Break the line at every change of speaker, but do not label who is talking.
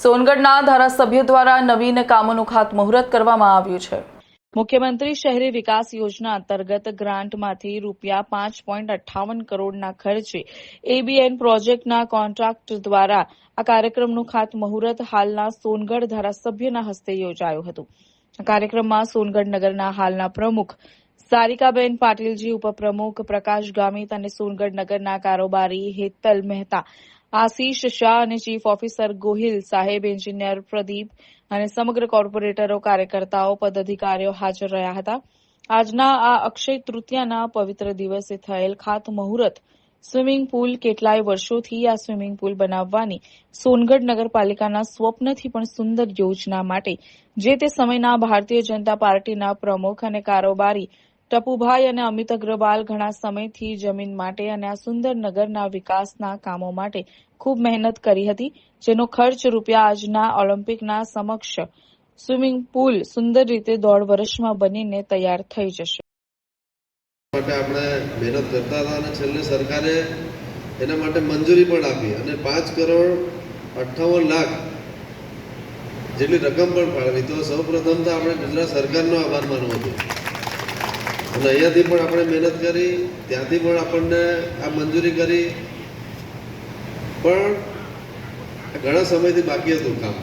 સોનગઢના ધારાસભ્ય દ્વારા નવીન કામોનું ખાતમુહૂર્ત કરવામાં આવ્યું છે. મુખ્યમંત્રી શહેરી વિકાસ યોજના અંતર્ગત ગ્રાન્ટમાંથી રૂપિયા પાંચ પોઈન્ટ અઠ્ઠાવન કરોડના ખર્ચે એબીએન પ્રોજેક્ટના કોન્ટ્રાક્ટ દ્વારા આ કાર્યક્રમનું ખાતમુહૂર્ત હાલના સોનગઢ ધારાસભ્યના હસ્તે યોજાયું હતું. આ કાર્યક્રમમાં સોનગઢ નગરના હાલના પ્રમુખ સારિકાબેન પાટીલજી, ઉપપ્રમુખ પ્રકાશ ગામિત અને સોનગઢ નગરના કારોબારી હેતલ મહેતા આશીષ શાહ અને ચીફ ઓફિસર ગોહિલ સાહેબ, એન્જિનિયર પ્રદીપ અને સમગ્ર કોર્પોરેટરો, કાર્યકર્તાઓ, પદાધિકારીઓ હાજર રહ્યા હતા. આજના આ અક્ષય તૃતીયાના પવિત્ર દિવસે થયેલ ખાતમુહૂર્ત સ્વિમિંગ પુલ કેટલાય વર્ષોથી આ સ્વિમિંગ પુલ બનાવવાની સોનગઢ નગરપાલિકાના સ્વપ્નથી પણ સુંદર યોજના માટે, જે તે સમયના ભારતીય જનતા પાર્ટીના પ્રમુખ અને કારોબારી ટપુભાઈ અને અમિત અગ્રવાલ ઘણા સમયથી જમીન માટે અને આ સુંદર નગરના વિકાસના કામો માટે ખૂબ મહેનત કરી હતી, જેનો ખર્ચ રૂપિયા આજના ઓલિમ્પિકના સમક્ષ સ્વિમિંગ પુલ સુંદર રીતે દોઢ વર્ષમાં બનીને તૈયાર થઈ જશે.
માટે આપણે મહેનત કરતા હતા અને છેલ્લે સરકારે એના માટે મંજૂરી પણ આપી અને પાંચ કરોડ અઠ્ઠાવન લાખ જેટલી રકમ પણ ફાળવી. તો સૌપ્રથમ તો આપણે ગુજરાત સરકારનો આભાર માનવો હતો અને અહીંયાથી પણ આપણે મહેનત કરી, ત્યાંથી પણ આપણને આ મંજૂરી કરી. પણ ઘણા સમયથી બાકી હતું કામ.